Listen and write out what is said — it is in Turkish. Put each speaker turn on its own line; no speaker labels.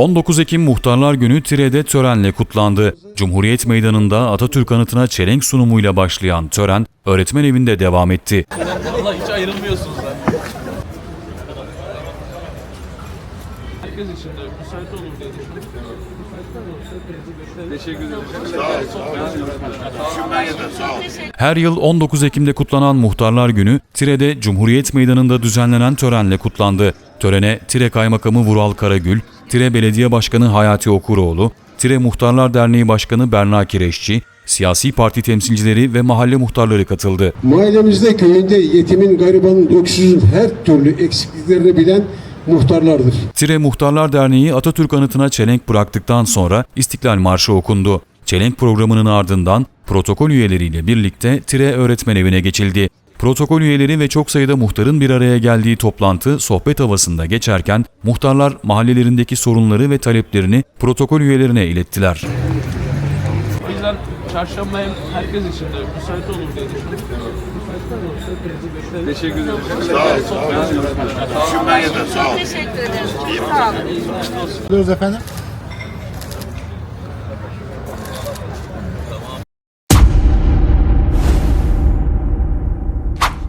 19 Ekim Muhtarlar Günü Tire'de törenle kutlandı. Cumhuriyet Meydanı'nda Atatürk anıtına çelenk sunumuyla başlayan tören öğretmen evinde devam etti.
Valla hiç ayrılmıyorsunuz lan. Herkes için de müsait olur diye düşünüyorum. Teşekkür ederim.
Her yıl 19 Ekim'de kutlanan Muhtarlar Günü Tire'de Cumhuriyet Meydanı'nda düzenlenen törenle kutlandı. Törene Tire Kaymakamı Vural Karagül, Tire Belediye Başkanı Hayati Okuroğlu, Tire Muhtarlar Derneği Başkanı Berna Kireççi, siyasi parti temsilcileri ve mahalle muhtarları katıldı.
Mahallemizde köyünde yetimin, garibanın, öksüzün her türlü eksikliklerini bilen muhtarlardır.
Tire Muhtarlar Derneği Atatürk anıtına çelenk bıraktıktan sonra İstiklal Marşı okundu. Çelenk programının ardından protokol üyeleriyle birlikte Tire Öğretmen Evi'ne geçildi. Protokol üyeleri ve çok sayıda muhtarın bir araya geldiği toplantı sohbet havasında geçerken muhtarlar mahallelerindeki sorunları ve taleplerini protokol üyelerine ilettiler.
O yüzden çarşamba hem herkes için de müsait olur diye düşünüyorum. Teşekkür ederim.
Çok teşekkür ederim. Sağ olun.
Diyoruz efendim.